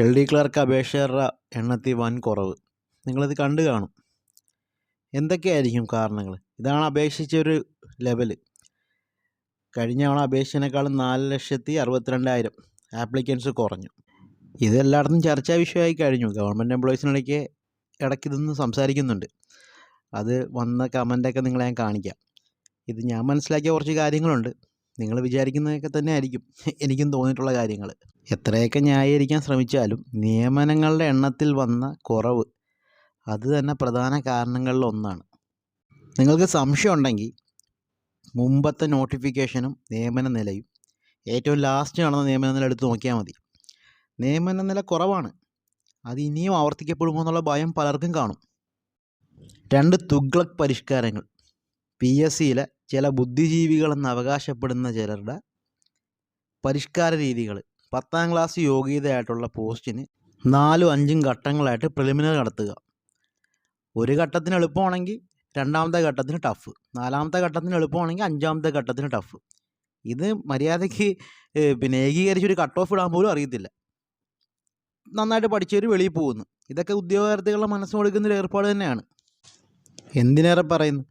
L D clerk അപേക്ഷകരുടെ എണ്ണത്തിൽ വൻ കുറവ്. നിങ്ങളിത് കണ്ടു കാണും. എന്തൊക്കെയായിരിക്കും കാരണങ്ങൾ ഇതാണ് അപേക്ഷിച്ചൊരു ലെവൽ. കഴിഞ്ഞ തവണ അപേക്ഷിച്ചതിനേക്കാളും നാല് ലക്ഷത്തി അറുപത്തിരണ്ടായിരം ആപ്ലിക്കൻസ് കുറഞ്ഞു. ഇതെല്ലായിടത്തും ചർച്ചാ വിഷയമായി കഴിഞ്ഞു. ഗവൺമെന്റ് എംപ്ലോയീസിനിടയ്ക്ക് ഇടയ്ക്ക് ഇതൊന്ന് സംസാരിക്കുന്നുണ്ട്. അത് വന്ന കമന്റൊക്കെ നിങ്ങളെ ഞാൻ കാണിക്കാം. ഇത് ഞാൻ മനസ്സിലാക്കിയ കുറച്ച് കാര്യങ്ങളുണ്ട്. നിങ്ങൾ വിചാരിക്കുന്നതൊക്കെ തന്നെ ആയിരിക്കും എനിക്കും തോന്നിയിട്ടുള്ള കാര്യങ്ങൾ എത്രയൊക്കെ ന്യായീകരിക്കാൻ ശ്രമിച്ചാലും നിയമനങ്ങളുടെ എണ്ണത്തിൽ വന്ന കുറവ് അത് തന്നെ പ്രധാന കാരണങ്ങളിൽ ഒന്നാണ്. നിങ്ങൾക്ക് സംശയം ഉണ്ടെങ്കിൽ മുമ്പത്തെ നോട്ടിഫിക്കേഷനും നിയമന നിലയും ഏറ്റവും ലാസ്റ്റ് നടന്ന നിയമന നില എടുത്ത് നോക്കിയാൽ മതി. നിയമന നില കുറവാണ്. അത് ഇനിയും ആവർത്തിക്കപ്പെടുമോ എന്നുള്ള ഭയം പലർക്കും കാണും. രണ്ട് തുഗ്ലക് പരിഷ്കാരങ്ങൾ. പി എസ് സിയിലെ ചില ബുദ്ധിജീവികളെന്ന് അവകാശപ്പെടുന്ന ചിലരുടെ പരിഷ്കാര രീതികൾ. പത്താം ക്ലാസ് യോഗ്യതയായിട്ടുള്ള പോസ്റ്റിന് നാലും അഞ്ചും ഘട്ടങ്ങളായിട്ട് പ്രിലിമിനറി നടത്തുക. ഒരു ഘട്ടത്തിന് എളുപ്പമാണെങ്കിൽ രണ്ടാമത്തെ ഘട്ടത്തിന് ടഫ് നാലാമത്തെ ഘട്ടത്തിന് എളുപ്പമാണെങ്കിൽ അഞ്ചാമത്തെ ഘട്ടത്തിന് ടഫ് ഇത് മര്യാദയ്ക്ക് പിന്നെ ഏകീകരിച്ചൊരു കട്ട് ഓഫ് ഇടാൻ പോലും അറിയത്തില്ല. നന്നായിട്ട് പഠിച്ചവർ വെളിയിൽ പോകുന്നു. ഇതൊക്കെ ഉദ്യോഗാർത്ഥികളുടെ മനസ്സ് കൊടുക്കുന്ന ഒരു ഏർപ്പാട് തന്നെയാണ്. എന്തിനേറെ പറയുന്നു?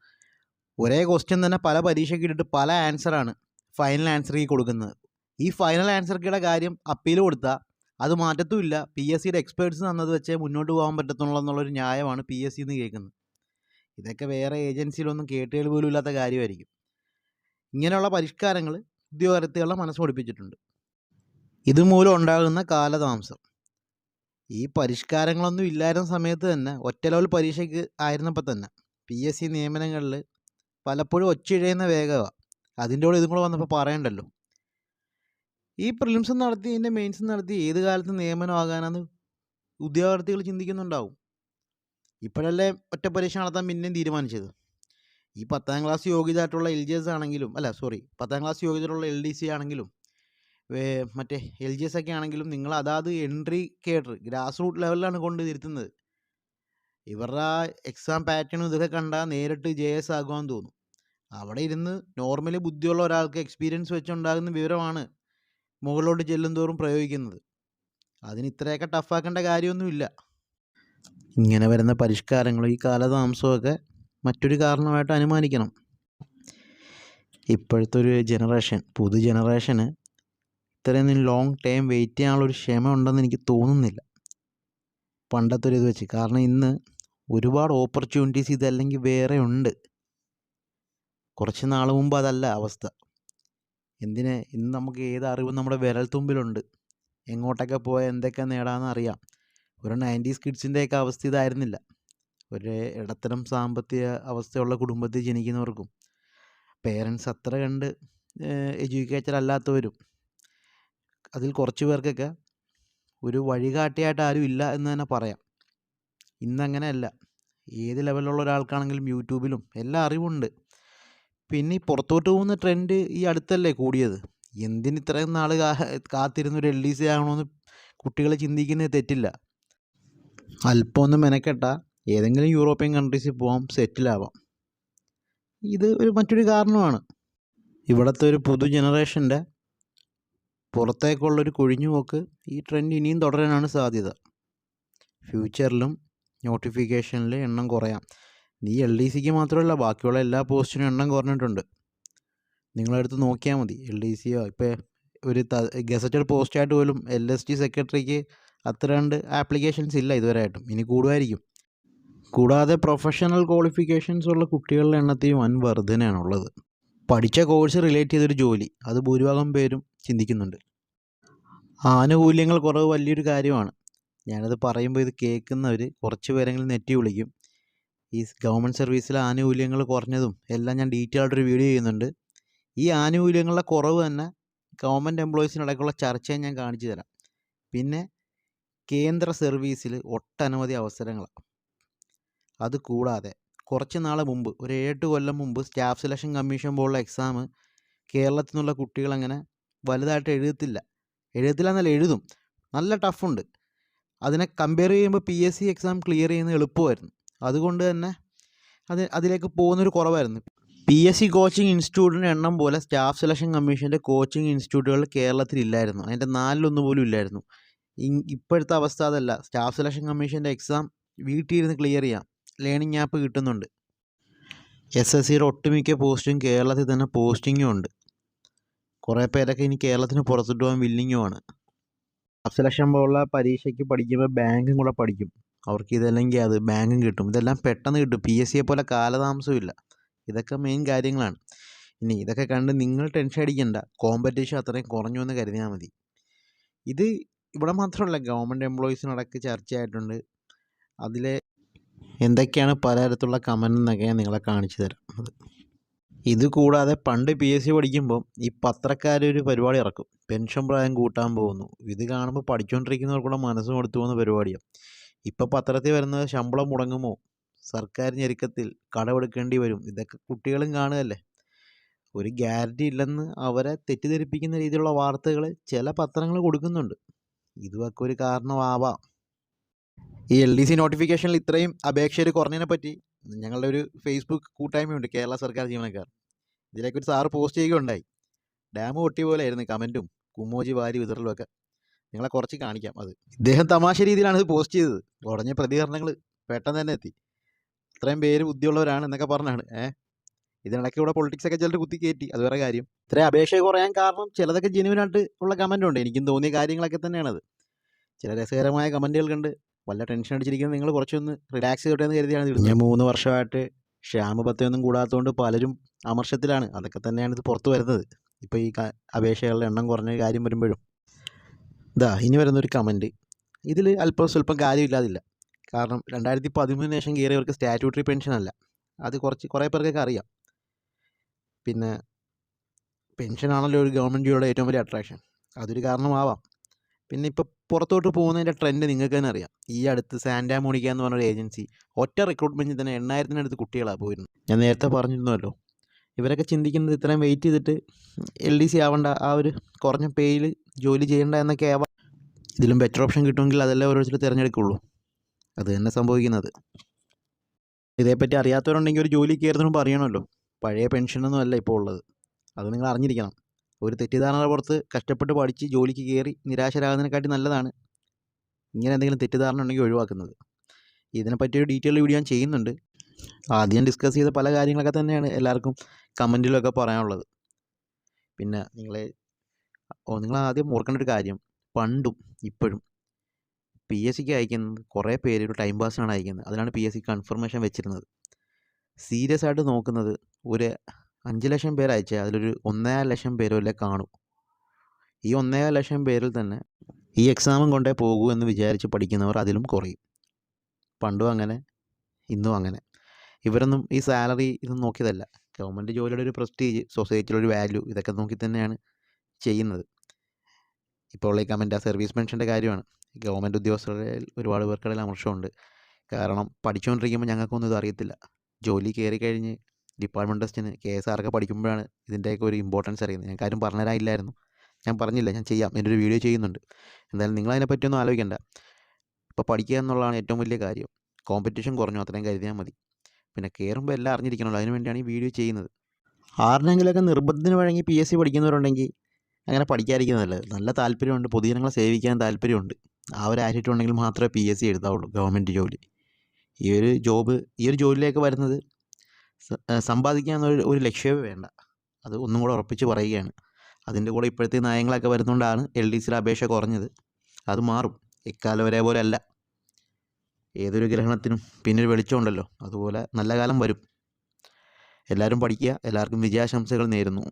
ഒരേ ക്വസ്റ്റ്യൻ തന്നെ പല പരീക്ഷയ്ക്ക് ഇട്ടിട്ട് പല ആൻസറാണ് ഫൈനൽ ആൻസർ ആൻസറിൽ കൊടുക്കുന്നത്. ഈ ഫൈനൽ ആൻസർ ആൻസർക്കിടെ കാര്യം അപ്പീൽ കൊടുത്താൽ അത് മാറ്റത്തുമില്ല. പി എസ് സിയുടെ എക്സ്പേർട്സ് തന്നത് വെച്ചേ മുന്നോട്ട് പോകാൻ പറ്റത്തുള്ളൂ എന്നുള്ളൊരു ന്യായമാണ് പി എസ് സിന്ന് കേൾക്കുന്നത്. ഇതൊക്കെ വേറെ ഏജൻസിയിലൊന്നും കേട്ടുകൾ പോലും ഇല്ലാത്ത കാര്യമായിരിക്കും. ഇങ്ങനെയുള്ള പരിഷ്കാരങ്ങൾ ഉദ്യോഗാർത്ഥികളുടെ മനസ്സ് പഠിപ്പിച്ചിട്ടുണ്ട്. ഇതുമൂലം ഉണ്ടാകുന്ന കാലതാമസം. ഈ പരിഷ്കാരങ്ങളൊന്നും ഇല്ലായിരുന്ന സമയത്ത് തന്നെ ഒറ്റ ലെവൽ പരീക്ഷയ്ക്ക് ആയിരുന്നപ്പോൾ തന്നെ പി എസ് സി നിയമനങ്ങളിൽ പലപ്പോഴും ഒച്ചിഴയുന്ന വേഗമാണ് അതിന്റെ കൂടെ ഇതും കൂടെ വന്നപ്പോൾ പറയണ്ടല്ലോ. ഈ പ്രിലിംസ് നടത്തി ഇതിന്റെ മെയിൻസ് നടത്തി ഏത് കാലത്ത് നിയമനമാകാനാന്ന് ഉദ്യോഗാർത്ഥികൾ ചിന്തിക്കുന്നുണ്ടാവും. ഇപ്പോഴല്ലേ ഒറ്റ പരീക്ഷ നടത്താൻ പിന്നെയും തീരുമാനിച്ചത്. ഈ പത്താം ക്ലാസ് യോഗ്യതയായിട്ടുള്ള എൽ ജി എസ് ആണെങ്കിലും അല്ല സോറി പത്താം ക്ലാസ് യോഗ്യതയുള്ള എൽ ഡി സി ആണെങ്കിലും മറ്റേ എൽ ജി എസ് ഒക്കെ ആണെങ്കിലും നിങ്ങൾ അതാത് എൻട്രി കേഡർ ഗ്രാസ് റൂട്ട് ലെവലിലാണ് കൊണ്ട് തിരുത്തുന്നത് ഇവരുടെ എക്സാം പാറ്റേണും ഇതൊക്കെ കണ്ടാൽ നേരിട്ട് ജെ എസ് ആകുമെന്ന് തോന്നും. അവിടെ ഇരുന്ന് നോർമലി ബുദ്ധിയുള്ള ഒരാൾക്ക് എക്സ്പീരിയൻസ് വെച്ചുണ്ടാകുന്ന വിവരമാണ് മുകളിലോട്ട് ചെല്ലും തോറും പ്രയോഗിക്കുന്നത്. അതിന് ഇത്രയൊക്കെ ടഫാക്കേണ്ട കാര്യമൊന്നുമില്ല. ഇങ്ങനെ വരുന്ന പരിഷ്കാരങ്ങളും ഈ കാലതാമസമൊക്കെ മറ്റൊരു കാരണമായിട്ട് അനുമാനിക്കണം. ഇപ്പോഴത്തെ ഒരു ജനറേഷൻ പുതു ജനറേഷന് ഇത്രയൊന്നും ലോങ് ടൈം വെയിറ്റ് ചെയ്യാനുള്ളൊരു ക്ഷമ ഉണ്ടെന്ന് എനിക്ക് തോന്നുന്നില്ല. പണ്ടത്തെ ഒരു ഇത് വെച്ച്. കാരണം ഇന്ന് ഒരുപാട് ഓപ്പർച്യൂണിറ്റീസ് ഇതല്ലെങ്കിൽ വേറെ ഉണ്ട്. കുറച്ച് നാൾ മുമ്പ് അതല്ല അവസ്ഥ. എന്തിന്? ഇന്ന് നമുക്ക് ഏത് അറിവും നമ്മുടെ വിരൽത്തുമ്പിലുണ്ട് എങ്ങോട്ടൊക്കെ പോയാൽ എന്തൊക്കെ നേടാമെന്ന് അറിയാം. ഒരു നയന്റീസ് കിഡ്സിന്റെയൊക്കെ അവസ്ഥ ഇതായിരുന്നില്ല. ഒരു ഇടത്തരം സാമ്പത്തിക അവസ്ഥയുള്ള കുടുംബത്തിൽ ജനിക്കുന്നവർക്കും പേരൻസ് അത്ര കണ്ട് എഡ്യൂക്കേറ്റഡ് അല്ലാത്തവരും അതിൽ കുറച്ച് പേർക്കൊക്കെ ഒരു വഴികാട്ടിയായിട്ട് ആരും ഇല്ല എന്ന് തന്നെ പറയാം. ഇന്നങ്ങനെയല്ല. ഏത് ലെവലിലുള്ള ഒരാൾക്കാണെങ്കിലും യൂട്യൂബിലും എല്ലാ അറിവുണ്ട്. പിന്നെ ഈ പുറത്തോട്ട് പോകുന്ന ട്രെൻഡ് ഈ അടുത്തല്ലേ കൂടിയത്? എന്തിന് ഇത്രയും നാൾ കാത്തിരുന്ന ഒരു എൽ ഡി സി ആകണമെന്ന് കുട്ടികൾ ചിന്തിക്കുന്നത് തെറ്റില്ല. അല്പം ഒന്ന് ഏതെങ്കിലും യൂറോപ്യൻ കൺട്രീസിൽ പോകാം സെറ്റിലാവാം ഇത് ഒരു മറ്റൊരു കാരണമാണ്. ഇവിടുത്തെ ഒരു പുതു ജനറേഷന്റെ പുറത്തേക്കുള്ളൊരു കൊഴിഞ്ഞുപോക്ക് ഈ ട്രെൻഡ് ഇനിയും തുടരാനാണ് സാധ്യത. ഫ്യൂച്ചറിലും നോട്ടിഫിക്കേഷനിൽ എണ്ണം കുറയാം. ഈ എൽ ഡി സിക്ക് മാത്രമല്ല ബാക്കിയുള്ള എല്ലാ പോസ്റ്റിനും എണ്ണം കുറഞ്ഞിട്ടുണ്ട്. നിങ്ങളെടുത്ത് നോക്കിയാൽ മതി. എൽ ഡി സിയോ ഇപ്പോൾ ഒരു ഗസറ്റഡ് പോസ്റ്റായിട്ട് പോലും എൽ എസ് ടി സെക്രട്ടറിക്ക് അത്ര രണ്ട് ആപ്ലിക്കേഷൻസ് ഇല്ല ഇതുവരെയായിട്ടും. ഇനി കൂടുമായിരിക്കും. കൂടാതെ പ്രൊഫഷണൽ ക്വാളിഫിക്കേഷൻസ് ഉള്ള കുട്ടികളുടെ എണ്ണത്തിൽ വൻ വർധനയാണുള്ളത് പഠിച്ച കോഴ്സ് റിലേറ്റ് ചെയ്തൊരു ജോലി. അത് ഭൂരിഭാഗം പേരും ചിന്തിക്കുന്നുണ്ട്. ആനുകൂല്യങ്ങൾ കുറവ് വലിയൊരു കാര്യമാണ്. ഞാനത് പറയുമ്പോൾ ഇത് കേൾക്കുന്നവർ കുറച്ച് പേരെങ്കിലും നെറ്റി വിളിക്കും. ഈ ഗവൺമെന്റ് സർവീസിലെ ആനുകൂല്യങ്ങൾ കുറഞ്ഞതും എല്ലാം ഞാൻ ഡീറ്റെയിൽ ആയിട്ടൊരു വീഡിയോ ചെയ്യുന്നുണ്ട്. ഈ ആനുകൂല്യങ്ങളുടെ കുറവ് തന്നെ ഗവൺമെന്റ് എംപ്ലോയീസിനിടയ്ക്കുള്ള ചർച്ചയും ഞാൻ കാണിച്ചു തരാം. പിന്നെ കേന്ദ്ര സർവീസിൽ ഒട്ടനവധി അവസരങ്ങളാണ് അത് കൂടാതെ കുറച്ച് നാൾ മുമ്പ് ഒരു ഏഴെട്ട് കൊല്ലം മുമ്പ് സ്റ്റാഫ് സെലക്ഷൻ കമ്മീഷൻ പോലുള്ള എക്സാം കേരളത്തിൽ നിന്നുള്ള കുട്ടികളങ്ങനെ വലുതായിട്ട് എഴുതത്തില്ല. എഴുതത്തില്ല എന്നല്ല എഴുതും. നല്ല ടഫുണ്ട്. അതിനെ കമ്പയർ ചെയ്യുമ്പോൾ P S C exam clear ചെയ്യുന്നത് എളുപ്പമായിരുന്നു. അതുകൊണ്ട് തന്നെ അത് അതിലേക്ക് പോകുന്നൊരു കുറവായിരുന്നു. പി എസ് സി കോച്ചിങ് ഇൻസ്റ്റിറ്റ്യൂട്ടിന്റെ എണ്ണം പോലെ സ്റ്റാഫ് സെലക്ഷൻ കമ്മീഷന്റെ കോച്ചിങ് ഇൻസ്റ്റിറ്റ്യൂട്ടുകൾ കേരളത്തിൽ ഇല്ലായിരുന്നു. അതിന്റെ നാലിലൊന്ന് പോലും ഇല്ലായിരുന്നു. ഇപ്പോഴത്തെ അവസ്ഥ അതല്ല. സ്റ്റാഫ് സെലക്ഷൻ കമ്മീഷന്റെ എക്സാം വീട്ടിൽ ഇരുന്ന് ക്ലിയർ ചെയ്യാം. ലേണിംഗ് ആപ്പ് കിട്ടുന്നുണ്ട്. എസ് എസ് സിയുടെ ഒട്ടുമിക്ക പോസ്റ്റും കേരളത്തിൽ തന്നെ പോസ്റ്റിങ്ങും ഉണ്ട്. കുറേ പേരൊക്കെ ഇനി കേരളത്തിന് പുറത്തിട്ട് പോകാൻ വില്ലിങ്ങുമാണ് സെലക്ഷൻ പോലുള്ള പരീക്ഷയ്ക്ക് പഠിക്കുമ്പോൾ ബാങ്കും കൂടെ പഠിക്കും. അവർക്ക് ഇതല്ലെങ്കിൽ അത് ബാങ്കും കിട്ടും. ഇതെല്ലാം പെട്ടെന്ന് കിട്ടും. പി എസ് സിയെ പോലെ കാലതാമസമില്ല ഇതൊക്കെ മെയിൻ കാര്യങ്ങളാണ്. ഇനി ഇതൊക്കെ കണ്ട് നിങ്ങൾ ടെൻഷൻ അടിക്കണ്ട. കോമ്പറ്റീഷൻ അത്രയും കുറഞ്ഞു എന്ന് കരുതിയാൽ മതി. ഇത് ഇവിടെ മാത്രമല്ല ഗവൺമെന്റ് എംപ്ലോയീസിനടക്ക് ചർച്ചയായിട്ടുണ്ട്. അതിലെ എന്തൊക്കെയാണ് പലതരത്തിലുള്ള കമന്റ് എന്നൊക്കെ ഞാൻ നിങ്ങളെ കാണിച്ചു തരാം. ഇത് കൂടാതെ പണ്ട് പി എസ് സി പഠിക്കുമ്പോൾ ഈ പത്രക്കാരൊരു പരിപാടി ഇറക്കും പെൻഷൻ പ്രായം കൂട്ടാൻ പോകുന്നു. ഇത് കാണുമ്പോൾ പഠിച്ചുകൊണ്ടിരിക്കുന്നവർക്കുള്ള മനസ്സ് കൊടുത്തു പോകുന്ന പരിപാടിയാണ് ഇപ്പോൾ പത്രത്തിൽ വരുന്നത് ശമ്പളം മുടങ്ങുമോ? സർക്കാർ ഞെരുക്കത്തിൽ കടമെടുക്കേണ്ടി വരും. ഇതൊക്കെ കുട്ടികളും കാണുകയല്ലേ? ഒരു ഗ്യാരണ്ടി ഇല്ലെന്ന് അവരെ തെറ്റിദ്ധരിപ്പിക്കുന്ന രീതിയിലുള്ള വാർത്തകൾ ചില പത്രങ്ങൾ കൊടുക്കുന്നുണ്ട്. ഇതുമൊക്കെ ഒരു കാരണമാവാം. ഈ എൽ ഡി സി നോട്ടിഫിക്കേഷനിൽ ഇത്രയും അപേക്ഷകർ കുറഞ്ഞതിനെ പറ്റി ഞങ്ങളുടെ ഒരു ഫേസ്ബുക്ക് കൂട്ടായ്മയുണ്ട് കേരള സർക്കാർ ജീവനക്കാർ. ഇതിലേക്ക് ഒരു സാറ് പോസ്റ്റ് ചെയ്യുകയുണ്ടായി. ഡാം പൊട്ടിയ പോലെയായിരുന്നു കമന്റും. കുമ്മോജി വാരി വിതറലും ഒക്കെ നിങ്ങളെ കുറച്ച് കാണിക്കാം അത്. ഇദ്ദേഹം തമാശ രീതിയിലാണ് ഇത് പോസ്റ്റ് ചെയ്തത്. ഉടഞ്ഞ പ്രതികരണങ്ങൾ പെട്ടെന്ന് തന്നെ എത്തി. ഇത്രയും പേര് ബുദ്ധിയുള്ളവരാണ് എന്നൊക്കെ പറഞ്ഞാണ്. ഏഹ്? ഇതിനിടയ്ക്ക് ഇവിടെ പൊളിറ്റിക്സ് ഒക്കെ ചിലർ കുത്തി കയറ്റി അത് വേറെ കാര്യം. ഇത്രയും അപേക്ഷ കുറയാൻ കാരണം ചിലതൊക്കെ ജെനുവിനായിട്ട് ഉള്ള കമന്റ് ഉണ്ട്. എനിക്കും തോന്നിയ കാര്യങ്ങളൊക്കെ തന്നെയാണത്. ചില രസകരമായ കമന്റുകൾ കണ്ട് വല്ല ടെൻഷൻ അടിച്ചിരിക്കുന്നത് നിങ്ങൾ കുറച്ചൊന്ന് റിലാക്സ് ചെയ്തോട്ടെ എന്ന് കരുതിയാണ് ഞാൻ മൂന്ന് വർഷമായിട്ട് ക്ഷാമബത്തൊന്നും കൂടാത്തതുകൊണ്ട് പലരും അമർഷത്തിലാണ്. അതൊക്കെ തന്നെയാണ് ഇത് പുറത്തു വരുന്നത്. ഇപ്പോൾ ഈ അപേക്ഷകളുടെ എണ്ണം കുറഞ്ഞ കാര്യം വരുമ്പോഴും. ഇതാ ഇനി വരുന്നൊരു കമന്റ് ഇതിൽ അല്പം സ്വല്പം കാര്യമില്ലാതില്ല. കാരണം രണ്ടായിരത്തി പതിമൂന്നിന് ശേഷം കയറിയവർക്ക് സ്റ്റാറ്റ്യൂട്ടറി പെൻഷൻ അല്ല. അത് കുറച്ച് കുറേ പേർക്കൊക്കെ അറിയാം. പിന്നെ പെൻഷനാണല്ലോ ഒരു ഗവൺമെന്റ് ജോലിയുടെ ഏറ്റവും വലിയ അട്രാക്ഷൻ അതൊരു കാരണമാവാം. പിന്നെ ഇപ്പോൾ പുറത്തോട്ട് പോകുന്നതിന്റെ ട്രെൻഡ് നിങ്ങൾക്ക് തന്നെ അറിയാം. ഈ അടുത്ത് സാൻഡാ മോണിക്ക എന്ന് പറഞ്ഞൊരു ഏജൻസി ഒറ്റ റിക്രൂട്ട്മെന്റിൽ തന്നെ എണ്ണായിരത്തിനടുത്ത് കുട്ടികളാണ് പോയിരുന്നത്. ഞാൻ നേരത്തെ പറഞ്ഞിരുന്നല്ലോ. ഇവരൊക്കെ ചിന്തിക്കുന്നത് ഇത്രയും വെയിറ്റ് ചെയ്തിട്ട് എൽ ഡി സി ആവേണ്ട ആ ഒരു കുറഞ്ഞ പേയിൽ ജോലി ചെയ്യേണ്ട എന്നൊക്കെ ആവാം ഇതിലും ബെറ്റർ ഓപ്ഷൻ കിട്ടുമെങ്കിൽ അതല്ലേ ഓരോരുത്തർ തിരഞ്ഞെടുക്കുള്ളൂ. അത് തന്നെ സംഭവിക്കുന്നത്. ഇതേപ്പറ്റി അറിയാത്തവരുണ്ടെങ്കിൽ ഒരു ജോലി കയറുന്നതിന് മുമ്പ് അറിയണമല്ലോ. പഴയ പെൻഷനൊന്നും അല്ല ഇപ്പോൾ ഉള്ളത്. അത് നിങ്ങൾ അറിഞ്ഞിരിക്കണം. ഒരു തെറ്റിദ്ധാരണ പുറത്ത് കഷ്ടപ്പെട്ട് പഠിച്ച് ജോലിക്ക് കയറി നിരാശരാകുന്നതിനെക്കാട്ടി നല്ലതാണ് ഇങ്ങനെ എന്തെങ്കിലും തെറ്റിദ്ധാരണ ഉണ്ടെങ്കിൽ ഒഴിവാക്കുന്നത്. ഇതിനെപ്പറ്റി ഒരു ഡീറ്റെയിൽ വീഡിയോ ഞാൻ ചെയ്യുന്നുണ്ട്. ആദ്യം ഡിസ്കസ് ചെയ്ത പല കാര്യങ്ങളൊക്കെ തന്നെയാണ് എല്ലാവർക്കും കമന്റിലൊക്കെ പറയാനുള്ളത്. പിന്നെ നിങ്ങളെ ഓ നിങ്ങൾ ആദ്യം ഓർക്കേണ്ട ഒരു കാര്യം. പണ്ടും ഇപ്പോഴും പി എസ് സിക്ക് അയക്കുന്നത് കുറേ പേര് ഒരു ടൈം പാസിനാണ് അയക്കുന്നത്. അതിനാണ് പി എസ് സി കൺഫർമേഷൻ വെച്ചിരുന്നത്. സീരിയസ് ആയിട്ട് നോക്കുന്നത് ഒരു അഞ്ച് ലക്ഷം പേര് അയച്ചാൽ അതിലൊരു ഒന്നേകാൽ ലക്ഷം പേരല്ലേ കാണൂ. ഈ ഒന്നേകാൽ ലക്ഷം പേരിൽ തന്നെ ഈ എക്സാമും കൊണ്ടേ പോകൂ എന്ന് വിചാരിച്ച് പഠിക്കുന്നവർ അതിലും കുറയും. പണ്ടും അങ്ങനെ ഇന്നും അങ്ങനെ. ഇവരൊന്നും ഈ സാലറി ഇതൊന്നും നോക്കിയതല്ല. ഗവൺമെന്റ് ജോലിയുടെ ഒരു പ്രസ്റ്റീജ് സൊസൈറ്റിയുടെ ഒരു വാല്യൂ ഇതൊക്കെ നോക്കി തന്നെയാണ് ചെയ്യുന്നത്. ഇപ്പോൾ ഈ കമന്റ് ആ സർവീസ് പെൻഷന്റെ കാര്യമാണ്. ഗവൺമെന്റ് ഉദ്യോഗസ്ഥരുടെ ഒരുപാട് പേർക്കിടയിൽ അമർഷമുണ്ട്. കാരണം പഠിച്ചുകൊണ്ടിരിക്കുമ്പോൾ ഞങ്ങൾക്കൊന്നും ഇത് അറിയത്തില്ല. ജോലി കയറി കഴിഞ്ഞ് ഡിപ്പാർട്ട്മെന്റ് ടെസ്റ്റിന് കെ എസ് ആർ ഒക്കെ പഠിക്കുമ്പോഴാണ് ഇതിന്റെയൊക്കെ ഒരു ഇമ്പോർട്ടൻസ് അറിയുന്നത്. ഞങ്ങൾക്ക് ആരും പറഞ്ഞുതരാനില്ലായിരുന്നു. ഞാൻ പറഞ്ഞില്ല. ഞാൻ ചെയ്യാം. എന്റെ ഒരു വീഡിയോ ചെയ്യുന്നുണ്ട്. എന്തായാലും നിങ്ങൾ അതിനെപ്പറ്റിയൊന്നും ആലോചിക്കേണ്ട. ഇപ്പോൾ പഠിക്കുക എന്നുള്ളതാണ് ഏറ്റവും വലിയ കാര്യം. കോമ്പറ്റീഷൻ കുറഞ്ഞു. അത്രയും കരുതിയാൽ മതി. പിന്നെ കയറുമ്പോൾ എല്ലാം അറിഞ്ഞിരിക്കണമല്ലോ അതിന് വേണ്ടിയാണ് ഈ വീഡിയോ ചെയ്യുന്നത്. ആറിനെങ്കിലൊക്കെ നിർബന്ധത്തിന് വഴങ്ങി പി എസ് സി പഠിക്കുന്നവരുണ്ടെങ്കിൽ അങ്ങനെ പഠിക്കാതിരിക്കുന്നതല്ല നല്ല താല്പര്യമുണ്ട്. പൊതുജനങ്ങളെ സേവിക്കാൻ താല്പര്യമുണ്ട്. ആ ഒരു ആറ്റിറ്റ്യൂഡ് ഉണ്ടെങ്കിൽ മാത്രമേ പി എസ് സി എഴുതാവുള്ളൂ ഗവൺമെന്റ് ജോലി. ഈ ഒരു ജോബ് ഈ ഒരു ജോലിയിലേക്ക് വരുന്നത് സമ്പാദിക്കുക എന്നൊരു ഒരു ലക്ഷ്യമേ വേണ്ട. അത് ഒന്നും കൂടെ ഉറപ്പിച്ച് പറയുകയാണ്. അതിന്റെ കൂടെ ഇപ്പോഴത്തെ നയങ്ങളൊക്കെ വരുന്നതുകൊണ്ടാണ് എൽ ഡി സിയുടെ അപേക്ഷ കുറഞ്ഞത്. അത് മാറും. എക്കാലം ഒരേപോലെ അല്ല. ഏതൊരു ഗ്രഹണത്തിനും പിന്നൊരു വെളിച്ചമുണ്ടല്ലോ അതുപോലെ നല്ല കാലം വരും. എല്ലാവരും പഠിക്കുക. എല്ലാവർക്കും വിജയാശംസകൾ നേരുന്നു.